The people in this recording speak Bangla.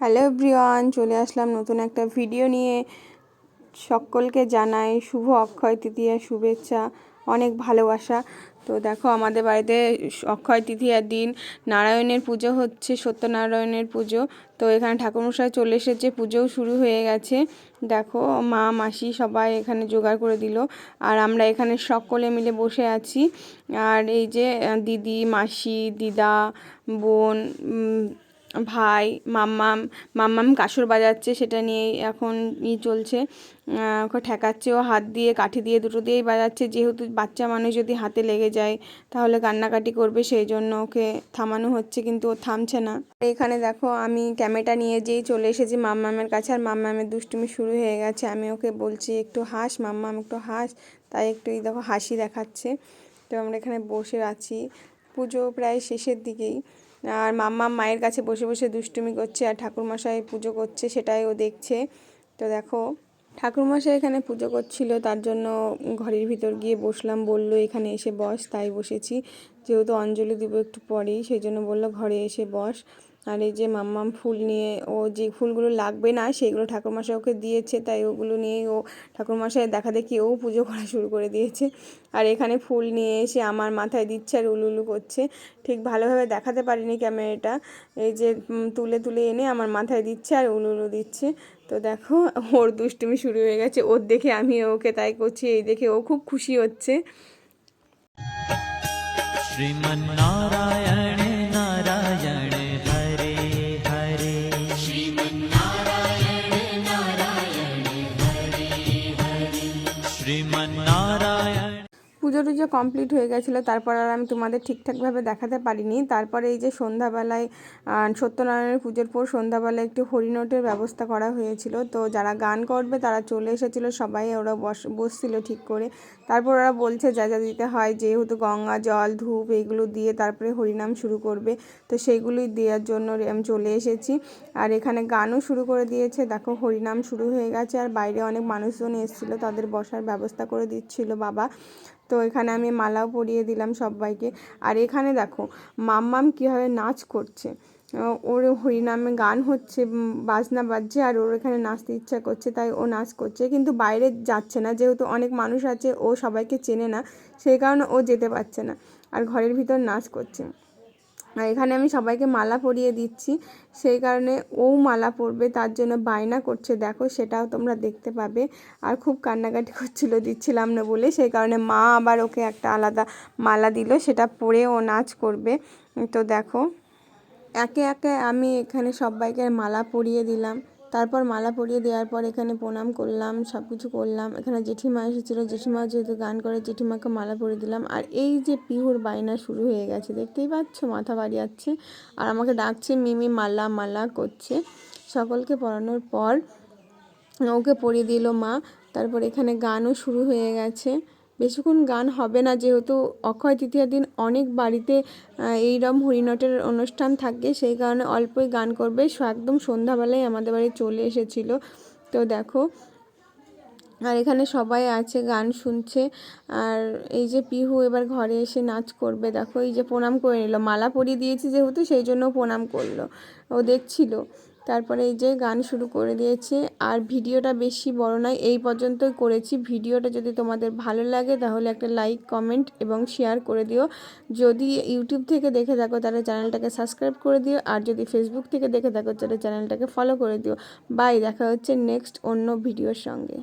হ্যালো এভরিওয়ান, চলে আসলাম নতুন একটা ভিডিও নিয়ে। সকলকে জানাই শুভ অক্ষয় তৃতীয়া শুভেচ্ছা, অনেক ভালোবাসা। তো দেখো, আমাদের বাড়িতে অক্ষয় তৃতীয়ার দিন, নারায়ণের পুজো হচ্ছে, সত্যনারায়ণের পুজো। তো এখানে ঠাকুরমশাই চলে এসেছে, পুজোও শুরু হয়ে গেছে। দেখো, মা, মাসি সবাই এখানে জোগাড় করে দিল। আর আমরা এখানে সকলে মিলে বসে আছি। আর এই যে দিদি, মাসি, দিদা, বোন ভাই, মাম্মাম মাম্মাম কাসর বাজাচ্ছে, সেটা নিয়েই এখন ই চলছে। ওকে ঠেকাচ্ছে, ও হাত দিয়ে, কাঠি দিয়ে দুটো দিয়েই বাজাচ্ছে। যেহেতু বাচ্চা মানুষ যদি হাতে লেগে যায়, তাহলে কান্নাকাটি করবে, সেই জন্য ওকে থামানো হচ্ছে, কিন্তু ও থামছে না। এখানে দেখো, আমি ক্যামেরাটা নিয়ে যেই চলে এসেছি মাম্মামের কাছে, আর মাম্মামের দুষ্টুমি শুরু হয়ে গেছে। আমি ওকে বলছি, একটু হাস, মাম্মাম, একটু হাস। তাই একটু এই দেখো হাসি দেখাচ্ছে। তো আমরা এখানে বসে আছি। পুজো প্রায় শেষের দিকেই। আর মাম্মা মায়ের কাছে বসে বসে দুষ্টুমি করছে আর ঠাকুরমশাই পুজো করছে, সেটাই ও দেখছে। তো দেখো, ঠাকুরমশাই এখানে পুজো করছিল, তার জন্য ঘরের ভিতর গিয়ে বসলাম, বলল, এখানে এসে বস। তাই বসেছি। যেহেতু অঞ্জলি দিব একটু পরেই, সেই জন্য বলল, ঘরে এসে বস। আর এই যে মাম্মাম ফুল নিয়ে ও যে ফুলগুলো লাগবে না, সেইগুলো ঠাকুরমশাই ওকে দিয়েছে, তাই ওগুলো নিয়েই ও ঠাকুরমশাই দেখা দেখি ও পুজো করা শুরু করে দিয়েছে। আর এখানে ফুল নিয়ে এসে আমার মাথায় দিচ্ছে আর উলুলু করছে। ঠিক ভালোভাবে দেখাতে পারিনি ক্যামেরাটা। এই যে তুলে তুলে এনে আমার মাথায় দিচ্ছে আর উলুলু দিচ্ছে। তো দেখো, ওর দুষ্টুমি শুরু হয়ে গেছে। ওর দেখে আমি ওকে তাই করছি, এই দেখে ও খুব খুশি হচ্ছে। শ্রীমন্নারায়ণে পুজো টুজো কমপ্লিট হয়ে গেছিল, তারপর আর আমি তোমাদের ঠিকঠাকভাবে দেখাতে পারিনি। তারপরে এই যে সন্ধ্যাবেলায় সত্যনারায়ণের পুজোর পর সন্ধ্যাবেলায় একটি হরিনোটের ব্যবস্থা করা হয়েছিল। তো যারা গান করবে, তারা চলে এসেছিল, সবাই ওরা বস, বসছিল ঠিক করে। তারপর ওরা বলছে, যা যা দিতে হয়, যেহেতু গঙ্গা, জল, ধূপ এইগুলো দিয়ে তারপরে হরিনাম শুরু করবে। তো সেইগুলোই দেওয়ার জন্য আমি চলে এসেছি। আর এখানে গানও শুরু করে দিয়েছে। দেখো, হরিনাম শুরু হয়ে গেছে। আর বাইরে অনেক মানুষজন এসেছিল, তাদের বসার ব্যবস্থা করে দিচ্ছিল বাবা। তো এখানে আমি মালাও পরিয়ে দিলাম সবাইকে। আর এখানে দেখো, মাম্মাম কীভাবে নাচ করছে। ওর হরিনামে গান হচ্ছে বাজনা বাজছে, আর ওর এখানে নাচতে ইচ্ছা করছে, তাই ও নাচ করছে। কিন্তু বাইরে যাচ্ছে না, যেহেতু অনেক মানুষ আছে, ও সবাইকে চেনে না, সেই কারণে ও যেতে পারছে না, আর ঘরের ভিতর নাচ করছে। আর এখানে আমি সবাইকে মালা পরিয়ে দিচ্ছি। সেই কারণে ও মালা পরবে, তার জন্য বায়না করছে। দেখো, সেটাও তোমরা দেখতে পাবে। আর খুব কান্নাকাটি করছিল, দিচ্ছিলাম না বলে। সেই কারণে মা আবার ওকে একটা আলাদা মালা দিল, সেটা পরে ও নাচ করবে। তো দেখো, একে একে আমি এখানে সবাইকে মালা পরিয়ে দিলাম। তারপর মালা পরিয়ে দেওয়ার পর এখানে প্রণাম করলাম সব কিছু করলাম। এখানে জেঠিমা এসেছিল, জেঠিমা যেহেতু গান করে, জেঠিমাকে মালা পরিয়ে দিলাম। আর এই যে পিহুর বায়না শুরু হয়ে গেছে, দেখতেই পাচ্ছ মাথা বাড়ি যাচ্ছে আর আমাকে ডাকছে, মিমি মালা মালা করছে। সকলকে পড়ানোর পর ওকে পরিয়ে দিল মা। তারপর এখানে গানও শুরু হয়ে গেছে। বেশিক্ষণ গান হবে না, যেহেতু অক্ষয় তৃতীয়ার দিন অনেক বাড়িতে এইরম হরিণটের অনুষ্ঠান থাকে, সেই কারণে অল্পই গান করবে। একদম সন্ধ্যাবেলায় আমাদের বাড়ি চলে এসেছিল। তো দেখো, আর এখানে সবাই আছে, গান শুনছে। আর এই যে পিহু এবার ঘরে এসে নাচ করবে, দেখো, এই যে প্রণাম করে নিল। মালা পরিয়ে দিয়েছি যেহেতু, সেই জন্য প্রণাম করল। ও দেখছিল। তারপরে এই যে গান শুরু করে দিয়েছে। আর ভিডিওটা বেশি বড় নয়, এই পর্যন্তই করেছি। ভিডিওটা যদি তোমাদের ভালো লাগে তাহলে একটা লাইক, কমেন্ট এবং শেয়ার করে দিও। যদি ইউটিউব থেকে দেখে থাকো তাহলে চ্যানেলটাকে সাবস্ক্রাইব করে দিও। আর যদি ফেসবুক থেকে দেখে থাকো তাহলে চ্যানেলটাকে ফলো করে দিও। বাই, দেখা হচ্ছে নেক্সট অন্য ভিডিওর সঙ্গে।